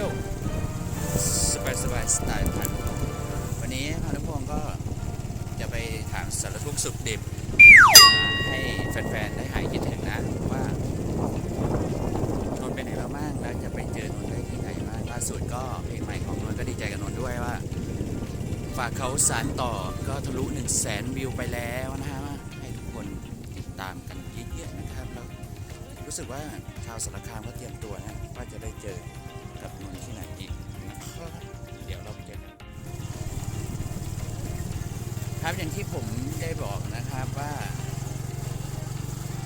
โยสบายสบายสไตล์พันวันนี้พานุพงศ์ก็จะไปถามสารทุกข์สุขดิบ ให้แฟนๆ ได้หายคิดถึงนะว่านนไปไหนแล้วบ้างแล้วจะไปเจอนนได้ที่ไหนบ้างล่าสุดก็เพลงใหม่ของนนก็ดีใจกับนนด้วยว่า ฝากเขาสารต่อก็ทะลุ1 0 0 0 0แสนวิวไปแล้วนะฮะให้ทุกคนติดตามกันเยอะๆนะครับแล้วรู้สึกว่าชาวสารคามก็เตรียมตัวนะว่าจะได้เจอ กับนนท์ที่ไหนอีกนะครับเดี๋ยวเราไปเจอกันครับอย่างที่ผมได้บอกนะครับว่า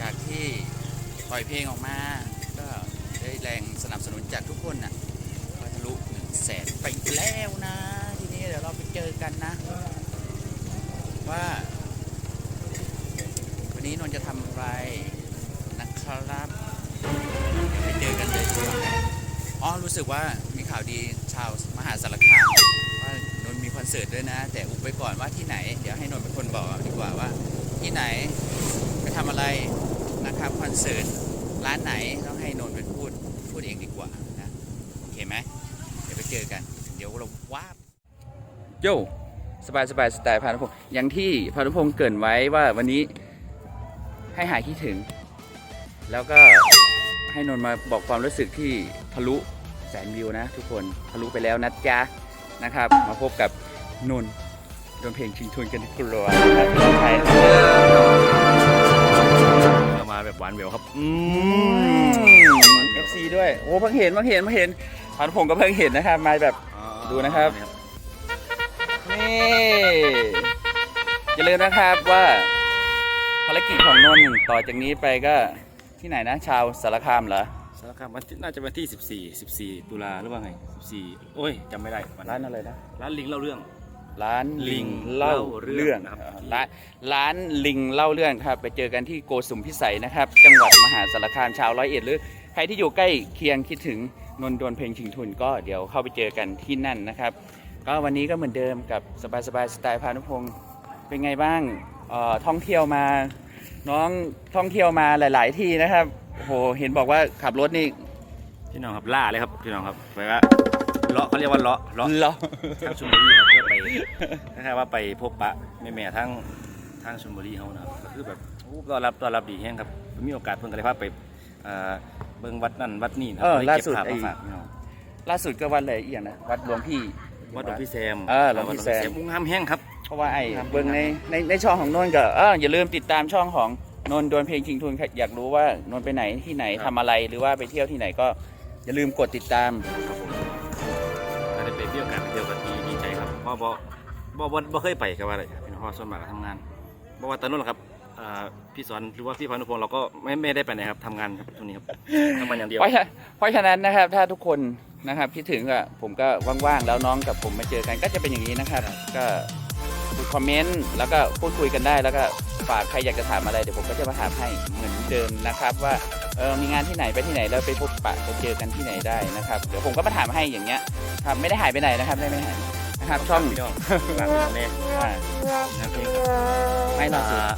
จากที่ปล่อยเพลงออกมา ก็ได้แรงสนับสนุนจากทุกคนน่ะก็ทะลุหนึ่งแสนไปแล้วนะ ทีนี้เดี๋ยวเราไปเจอกันนะ ว่าวันนี้นนจะทำอะไรนะครับ อ๋อรู้สึกว่ามีข่าวดีชาวมหาสารคามว่านนมีคอนเสิร์ตด้วยนะ แต่อุบไปก่อนว่าที่ไหน เดี๋ยวให้นนเป็นคนบอกดีกว่าว่า ที่ไหนไปทำอะไรนะครับคอนเสิร์ตร้านไหนต้องให้นนเป็นพูดพูดเองดีกว่านะโอเคไหมเดี๋ยวไปเจอกัน เดี๋ยวเราว้าโยสบายสบายสไตล์พานุพงศ์อย่างที่พานุพงศ์เกรินไว้ว่าวันนี้ให้หายคิดถึง แล้วก็ให้นนมาบอกความรู้สึกที่ ทะลุแสนวิวนะทุกคนทะลุไปแล้วนะจ๊ะนะครับ มาพบกับนนท์โดนเพลงชิงทุนกันกลัวนะครับไทยเรามาแบบหวานแหววครับอืมเอฟซีด้วย โอ้เพิ่งเห็นเพิ่งเห็นเพิ่งเห็นพันผมก็เพิ่งเห็นนะครับมาแบบ ดูนะครับ นี่อย่าลืมนะครับว่าภารกิจของนนท์ต่อจากนี้ไปก็ที่ไหนนะชาวสารคามเหรอสารคามวันที่น่าจะวันที่ 14 14 ตุลาหรือว่าไง 14 โอ้ยจำไม่ได้วันร้านอะไรนะร้านลิงเล่าเรื่อง ร้านลิงลิงเล่าเล่าเรื่เรื่ององนะครับร้านร้านลิงเล่าเรื่องครับ ไปเจอกันที่โกสุมพิสัยนะครับ จังหวัดมหาสารคามชาวร้อยเอ็ดหรือใครที่อยู่ใกล้เคียงคิดถึงนนท์ดวนเพลงชิงทุนก็เดี๋ยวเข้าไปเจอกันที่นั่นนะครับ ก็วันนี้ก็เหมือนเดิมกับสบายสบายๆสไตล์พานุพงศ์เป็นไงบ้างเอ่อท่องเที่ยวมา น้องท่องเที่ยวมาหลาย ๆ ที่นะครับ โอ้โห เห็นบอกว่าขับรถนี่พี่น้องครับล่าเลยครับพี่น้องครับไปว่าเลาะเขาเรียกว่าเลาะเลาะเหรอทางชลบุรีครับเพื่อไปนะครับว่าไปพบปะแม่แม่ๆทั้งทางชลบุรีเขานะครับก็คือแบบโอ้ต้อนรับต้อนรับดีแห้งครับมีโอกาสเพิ่งก็เลยพาไปเอ่อเบิ่งวัดนั่นวัดนี่นะคเอรัอก็ล่าเก็บสุดภาพไอ้มาฝากพี่น้องล่าสุดก็วัดอะไรอีกอย่างนะ วัดหลวงพี่ วัดหลวงพี่แซมเออหลวงพี่แซมอุ้งงามแห้งครับ เพราะว่าไอ้ครับเบิ้งในในในช่องของนนท์ก็เอออย่าลืมติดตามช่องของ นนท์ดวนเพลงชิงทุนครับอยากรู้ว่านนท์ไปไหนที่ไหนทำอะไรหรือว่าไปเที่ยวที่ไหนก็อย่าลืมกดติดตาม ครับผมถ้าได้ไปเที่ยวกันไปเที่ยวกันดีดีใจครับเพราะบ่บ่บ่บ่เคยไปกับว่าอะไรพี่น้องเพราะว่าส่วนมากก็ทำงานบ่ว่าตอนนู้นหรอกครับอ่าพี่สอนหรือว่าพี่พานุพงศ์เราก็ไม่ไม่ได้ไปไหนครับทำงานครับช่วงนี้ครับทำงานอย่างเดียวเพราะฉะเพราะฉะนั้นนะครับถ้าทุกคนนะครับคิดถึงอะผมก็ว่างๆแล้วน้องกับผมมาเจอกันก็จะเป็นอย่างนี้นะครับ ก็ดูคอมเมนต์แล้วก็พูดคุยกันได้แล้วก็ ฝากใครอยากจะถามอะไรเดี๋ยวผมก็จะมาถามให้เหมือนเดิมนะครับว่าเออมีงานที่ไหนไปที่ไหนแล้วไปพบปะไปเจอกันที่ไหนได้นะครับเดี๋ยวผมก็มาถามให้อย่างเงี้ยครับไม่ได้หายไปไหนนะครับไม่ได้หายนะครับช่องพี่น้องฝากพี่น้องเนี่ยอ่างานเพลงครับไม่ล่าสุดอ่า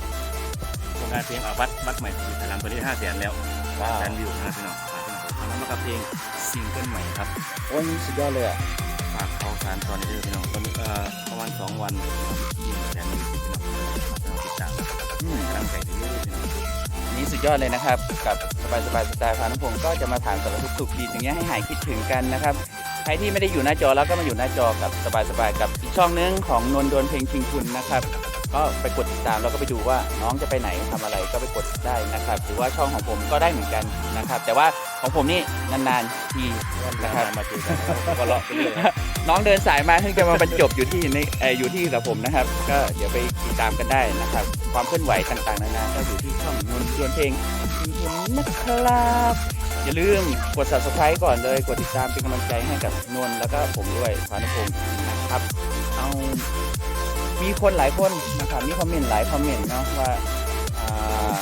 โครงการเพลงอ่าวัดวัดใหม่ที่ไทยลำตอนนี้ห้าแสนแล้วว้าวแสนวิวนะครับพี่น้องฝากพี่น้องทำนั้นมากับเพลงซิงเกิลใหม่ครับโอ้ยสุดยอดเลยอะฝากเขาสารตอนนี้ด้วยพี่น้องตอนนี้เอ่อประมาณสองวัน นี้สุดยอดเลยนะครับ กับสบายสบายสไตล์พานุพงศ์ก็จะมาถามสารทุกข์สุขดีอย่างเงี้ยให้หายคิดถึงกันนะครับใครที่ไม่ได้อยู่หน้าจอแล้วก็มาอยู่หน้าจอกับสบายสบายกับอีกช่องนึงของนนท์ดวนเพลงชิงคุณนะครับ ก็ไปกดติดตามแล้วก็ไปดูว่าน้องจะไปไหนทำอะไรก็ไปกดได้นะครับ หรือว่าช่องของผมก็ได้เหมือนกันนะครับ แต่ว่าของผมนี่นานๆทีนะครับมาเจอกันก็เลาะไปเรื่อยน้องเดินสายมาเพิ่งจะมาบรรจบอยู่ที่ในเอออยู่ที่กับผมนะครับ ก็เดี๋ยวไปติดตามกันได้นะครับ ความเคลื่อนไหวต่างๆนานาก็อยู่ที่ช่องนนท์ดวนเพลงชิงคุณนะครับอย่าลืมกด subscribe ก่อนเลย กดติดตามเป็นกำลังใจให้กับนนท์แล้วก็ผมด้วยพานุพงศ์นะครับเอา มีคนหลายคนนะครับมีคอมเมนต์หลายคอมเมนต์เนาะว่าอ่า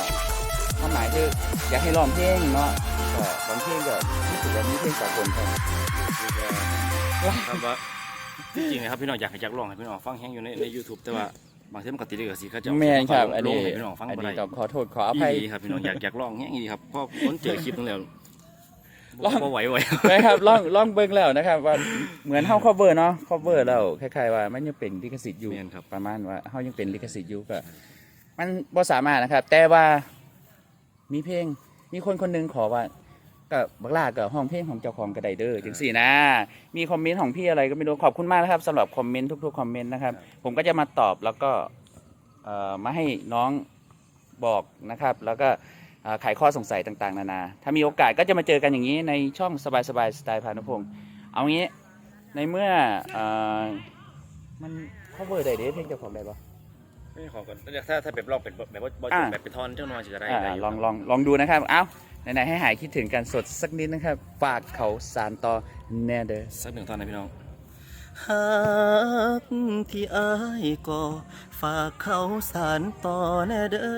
ความหมายคืออยากให้ร้องเพลงเนาะก็บางเพลงก็รู้สึกว่ามีเพลงสากลครับครับว่าจริงๆนะครับพี่น้องอยากให้อยากลองให้พี่น้องฟังแห้งอยู่ในในยูทูบแต่ว่าบางทีมันก็ติดเลยกับสิเขาจะแม่นครับ อันลงนี้ให้พี่น้องฟังอันบ่นี้ได้ต้องขอโทษขออภัย ดีครับพี่น้องอยากอยากลองแห้งดีครับเพราะคนเจอคลิปนึงแล้ว ลองบ่ไหวไหวนะครับลองลองเบิ่งแล้วนะครับ ว่าเหมือนเฮา cover เนาะ cover แล้วคล้ายๆว่ามันยังเป็นลิขสิทธิ์อยู่แม่นครับ ประมาณว่าเฮายังเป็นลิขสิทธิ์อยู่ก็มันบ่สามารถนะครับ แต่ว่ามีเพลงมีคนคนหนึงขอว่าก็บักลากับห้องเพลงของเจ้าของกระไดเดอร์จังสี่นะ มีคอมเมนต์ของพี่อะไรก็ไม่รู้ขอบคุณมากนะครับสำหรับคอมเมนต์ทุกๆคอมเมนต์นะครับ ผมก็จะมาตอบแล้วก็เอ่อมาให้น้องบอกนะครับ แล้วก็เอ่อ ไขข้อสงสัยต่างๆ นานา ถ้ามีโอกาสก็จะมาเจอกันอย่างนี้ในช่องสบายๆสไตล์พานุพงศ์เอางี้ในเมื่อเอ่อมัน cover ได้เด้เพลงเจ้าของได้ปะไม่ขอก่อนถ้าถ้าแบบลองเป็นแบบว่าบ่อ่าแบบเป็นท่อนเจ้าน้อยจะได้อ่าได้ยู่ลองลองลองดูนะครับ เอ้าไหนๆให้หายคิดถึงกันสดสักนิดนะครับ ฝากเขาสารต่อแน่เด้อสักหนึ่งท่อนนะพี่น้อง ฮักที่อายก็ฝากเขาสารต่อแน่เด้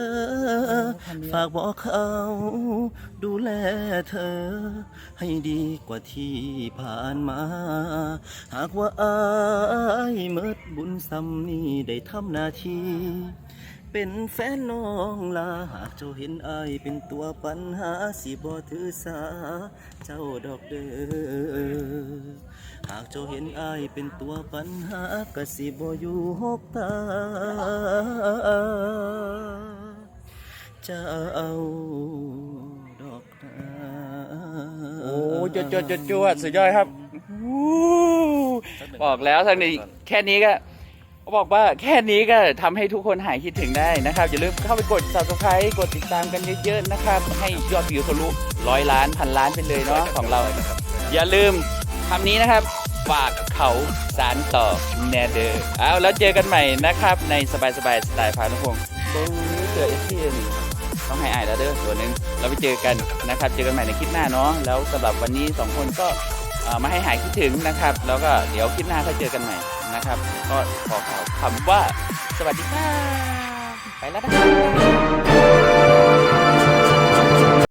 อฝากบอกเขาดูแลเธอ ให้ดีกว่าที่ผ่านมา หากว่าอายเมิดบุญซ้ำนี้ได้ทำหน้าที่เป็นแฟนน้องลาหากเจ้าเห็นอายเป็นตัวปัญหาสิบ่ถือสา เจ้าดอกเด้อ หากเจ้าเห็นอายเป็นตัวปัญหาก็สิบ่อยู่หกตาจะเอาดอกนาโอ้จดจดจดจวดสุดยอดครับอู้บอกแล้วทางนี้แค่นี้ก็บอกว่าแค่นี้ก็ทำให้ทุกคนหายคิดถึงได้นะครับ อย่าลืมเข้าไปกด subscribe กดติดตามกันเยอะๆนะครับ ให้ยอดวิวทะลุร้อยล้านพันล้านไปเลยเนาะของเรา อย่าลืมำนี้นะครับ ฝากเขาสารต่อแนเดอร์เอาแล้วเจอกันใหม่นะครับ ในสบายสบายสไตล์พานุพงศ์เบิ้งเสือเอฟซีต้องให้อายแล้วเด้อตัวหนึ่งเราไปเจอกันนะครับ เจอกันใหม่ในคลิปหน้าเนาะแล้วสำหรับวันนี้สองคนก็เอ่อมาให้หายคิดถึงนะครับ แล้วก็เดี๋ยวคลิปหน้าค่อยเจอกันใหม่นะครับ ก็ขอกล่าวคำว่าสวัสดีครับไปแล้วนะครับ